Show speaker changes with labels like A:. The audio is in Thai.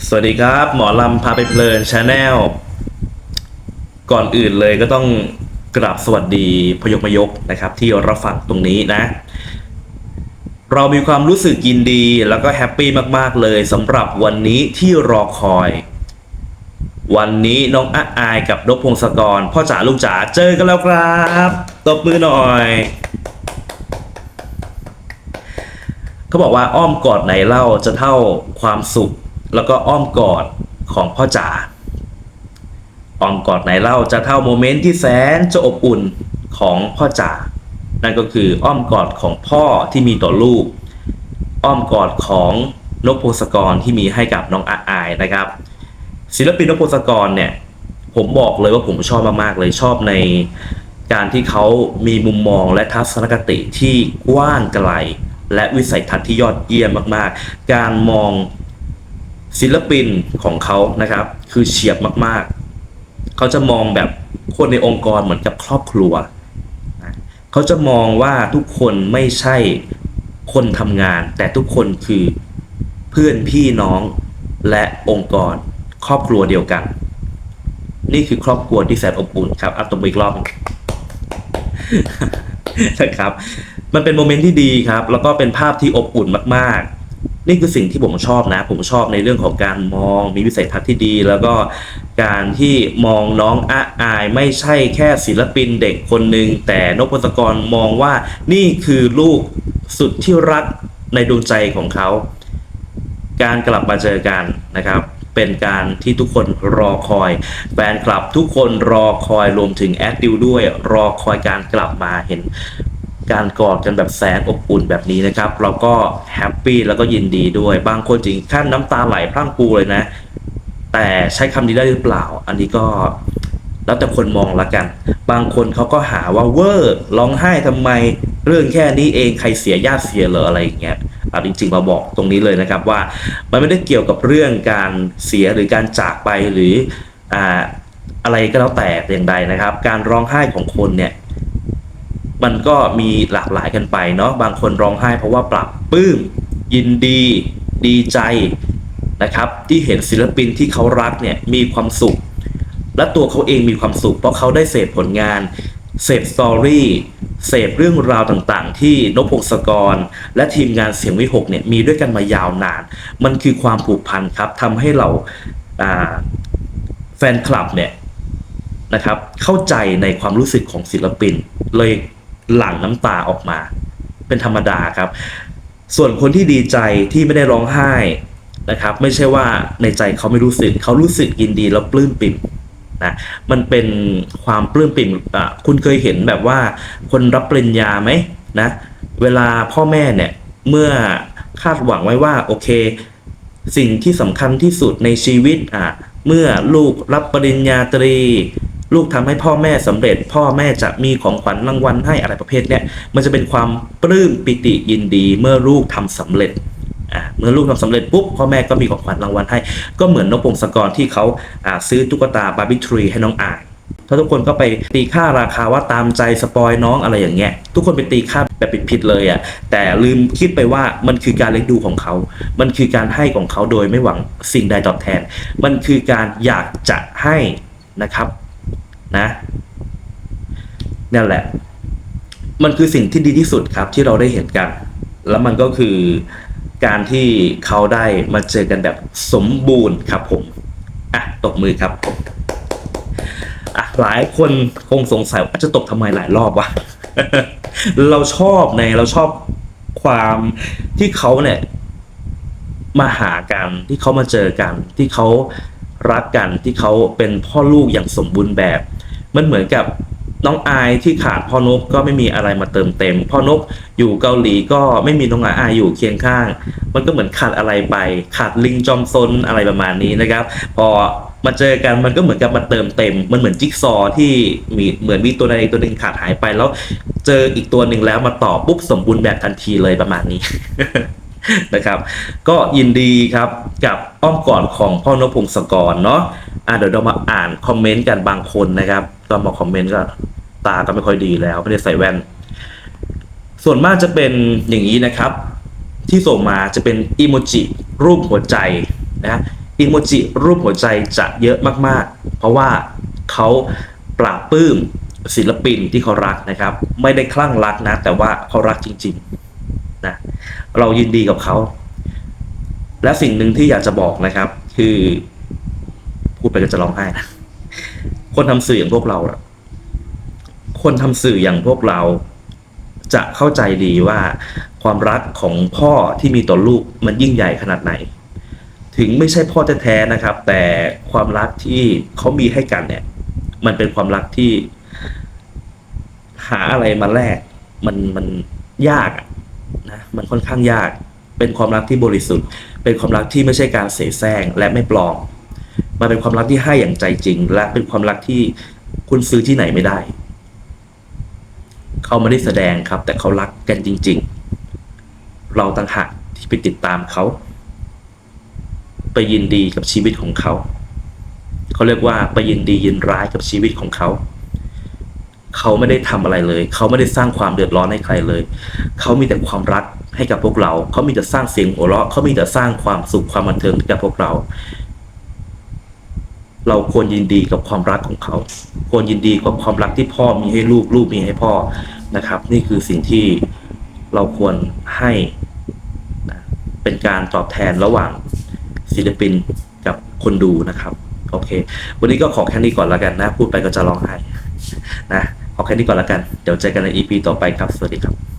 A: สวัสดีครับ หมอลำพาไปเพลินชาแนลก่อนอื่นเลยก็ต้องกราบสวัสดีพยกมยกนะครับ ที่รับฟังตรงนี้นะ เรามีความรู้สึกยินดีแล้วก็แฮปปี้มากๆเลยสำหรับวันนี้ที่รอคอย วันนี้น้องอาอายกับนกพงศกร พ่อจ๋าลูกจ๋าเจอกันแล้วครับตบมือหน่อยเขาบอกว่าอ้อมกอดไหนเล่าจะเท่าความสุข แล้วก็อ้อมกอดของพ่อจ๋าอ้อมกอดไหนเล่าจะเท่าโมเมนต์ที่แสนจะอบอุ่นของพ่อจ๋านั่นก็คืออ้อมกอดของพ่อที่มีต่อลูก อ้อมกอดของนกพงศกรที่มีให้กับน้องอาอายนะครับ ศิลปินนกพงศกรเนี่ย ผมบอกเลยว่าผมชอบมากๆเลยชอบในการที่เขามีมุมมองและทัศนคติที่กว้างไกล และวิสัยทัศน์ที่ยอดเยี่ยมมากๆ การมอง ศิลปินของเขานะครับ คือเฉียบมากๆ เขาจะมองแบบคนในองค์กรเหมือนกับครอบครัว เขาจะมองว่าทุกคนไม่ใช่คนทำงาน แต่ทุกคนคือเพื่อนพี่น้องและองค์กรครอบครัวเดียวกัน นี่คือครอบครัวที่แสนอบอุ่นครับอัตตบอีกรอบหนึ่งนะครับ มันเป็นโมเมนต์ที่ดีครับ แล้วก็เป็นภาพที่อบอุ่นมากๆ นี่คือสิ่งที่ผมชอบนะ ผมชอบในเรื่องของการมองมีวิสัยทัศน์ที่ดี แล้วก็การที่มองน้องอาอาย ไม่ใช่แค่ศิลปินเด็กคนหนึ่งแต่นพพงศกรมองว่านี่คือลูกสุดที่รักในดวงใจของเขา การกลับมาเจอกันนะครับ เป็นการที่ทุกคนรอคอยแฟนคลับทุกคนรอคอยรวมถึงแอดดิวด้วย รอคอยการกลับมาเห็น การกอดกันแบบแสนอบอุ่นแบบนี้นะครับ เราก็แฮปปี้แล้วก็ยินดีด้วย บางคนถึงขั้นน้ำตาไหลพรั่งพรูเลยนะ แต่ใช้คำนี้ได้หรือเปล่า อันนี้ก็แล้วแต่คนมองละกัน บางคนเขาก็หาว่าเวอร์ร้องไห้ทำไมเรื่องแค่นี้เองใครเสียญาติเสียเหรออะไรอย่างเงี้ยเอาจริงๆมาบอกตรงนี้เลยนะครับว่ามันไม่ได้เกี่ยวกับเรื่องการเสียหรือการจากไปหรืออ่าอะไรก็แล้วแต่อย่างใดนะครับ การร้องไห้ของคนเนี่ย มันก็มีหลากหลายกันไปเนาะบางคนร้องไห้เพราะว่าปรับปลื้ม ยินดี ดีใจนะครับ ที่เห็นศิลปินที่เขารักเนี่ยมีความสุข และตัวเขาเองมีความสุข เพราะเขาได้เสพผลงาน เสพสตอรี่เสพเรื่องราวต่างๆ ที่นพพงศกร และทีมงานเสียงวิหกเนี่ยมีด้วยกันมายาวนาน มันคือความผูกพันครับทำให้เราแฟนคลับเนี่ยนะครับเข้าใจในความรู้สึกของศิลปินเลย หลั่งน้ำตาออกมา เป็นธรรมดาครับ ส่วนคนที่ดีใจที่ไม่ได้ร้องไห้นะครับ ไม่ใช่ว่าในใจเขาไม่รู้สึก เขารู้สึกยินดีแล้วปลื้มปิ่มนะมันเป็นความปลื้มปิ่มอะคุณเคยเห็นแบบว่า คนรับปริญญาไหมนะ เวลาพ่อแม่เนี่ยเมื่อคาดหวังไว้ว่าโอเค สิ่งที่สำคัญที่สุดในชีวิตอะเมื่อลูกรับปริญญาตรี ลูกทำให้พ่อแม่สำเร็จ พ่อแม่จะมีของขวัญรางวัลให้อะไรประเภทเนี้ยมันจะเป็นความปลื้มปิติยินดีเมื่อลูกทำสำเร็จอะเมื่อลูกทำสำเร็จปุ๊บพ่อแม่ก็มีของขวัญรางวัลให้ ก็เหมือนนกพงศกรที่เขาาซื้อตุ๊กตาบาร์บี้ทรีให้น้องอายถ้าทุกคนก็ไปตีค่าราคาว่าตามใจสปอยน้องอะไรอย่างเงี้ยทุกคนไปตีค่าแบบผิดๆเลยอะ่ะแต่ลืมคิดไปว่ามันคือการเลี้ยงดูของเขา มันคือการให้ของเขาโดยไม่หวังสิ่งใดตอบแทน มันคือการอยากจะให้นะครับ นะนั่นแหละ มันคือสิ่งที่ดีที่สุดครับที่เราได้เห็นกัน แล้วมันก็คือการที่เขาได้มาเจอกันแบบสมบูรณ์ครับผมอะตบมือครับอะหลายคนคงสงสัยว่าจะตบทำไมหลายรอบวะเราชอบในเราชอบความที่เขาเนี่ยมาหากันที่เขามาเจอกันที่เขา รักกันที่เขาเป็นพ่อลูกอย่างสมบูรณ์แบบ มันเหมือนกับน้องอายที่ขาดพ่อนกก็ไม่มีอะไรมาเติมเต็ม พ่อนกอยู่เกาหลีก็ไม่มีน้องอายอยู่เคียงข้าง มันก็เหมือนขาดอะไรไป ขาดลิงจอมซนอะไรประมาณนี้นะครับ พอมาเจอกันมันก็เหมือนกับมาเติมเต็ม มันเหมือนจิ๊กซอว์ที่มีเหมือนมีตัวใดตัวหนึ่งขาดหายไปแล้ว เจออีกตัวหนึ่งแล้วมาต่อปุ๊บสมบูรณ์แบบทันทีเลยประมาณนี้ นะครับ ก็ยินดีครับกับอ้อมกอดของพ่อนพงศกรเนาะอะเดี๋ยวเรามาอ่านคอมเมนต์กันบางคนนะครับ ตอนมาคอมเมนต์ก็ตาก็ไม่ค่อยดีแล้วไม่ได้ใส่แว่น ส่วนมากจะเป็นอย่างนี้นะครับ ที่ส่งมาจะเป็นอีโมจิรูปหัวใจนะอีอีโมจิรูปหัวใจจะเยอะมากๆ เพราะว่าเขาปราบปลื้มศิลปินที่เขารักนะครับ ไม่ได้คลั่งรักนะ แต่ว่าเขารักจริง ๆ นะเรายินดีกับเขา และสิ่งหนึ่งที่อยากจะบอกนะครับ คือพูดไปก็จะร้องไห้นะคนทำสื่ออย่างพวกเราคนทำสื่ออย่างพวกเราจะเข้าใจดีว่าความรักของพ่อที่มีต่อลูกมันยิ่งใหญ่ขนาดไหน ถึงไม่ใช่พ่อแท้ๆนะครับ แต่ความรักที่เขามีให้กันเนี่ย มันเป็นความรักที่ หาอะไรมาแลกมันมันยาก นะมันค่อนข้างยาก เป็นความรักที่บริสุทธิ์ เป็นความรักที่ไม่ใช่การเสแสร้งและไม่ปลอม มันเป็นความรักที่ให้อย่างใจจริง และเป็นความรักที่คุณซื้อที่ไหนไม่ได้ เขาไม่ได้แสดงครับ แต่เขารักกันจริง ๆ เราต่างหากที่ไปติดตามเขา ไปยินดีกับชีวิตของเขา เขาเรียกว่าไปยินดียินร้ายกับชีวิตของเขา เขาไม่ได้ทำอะไรเลย เขาไม่ได้สร้างความเดือดร้อนให้ใครเลย เขามีแต่ความรักให้กับพวกเรา เขามีแต่สร้างเสียงหัวเราะ เขามีแต่สร้างความสุขความบันเทิงให้กับพวกเรา เราควรยินดีกับความรักของเขา ควรยินดีกับความรักที่พ่อมีให้ลูก ลูกมีให้พ่อนะครับ นี่คือสิ่งที่เราควรให้นะเป็นการตอบแทนระหว่างศิลปินกับคนดูนะครับ โอเค วันนี้ก็ขอแค่นี้ก่อนแล้วกันนะ พูดไปก็จะร้องไห้นะ ขอแค่นี้ก่อนละกัน เดี๋ยวเจอกันใน EP ต่อไปครับ สวัสดีครับ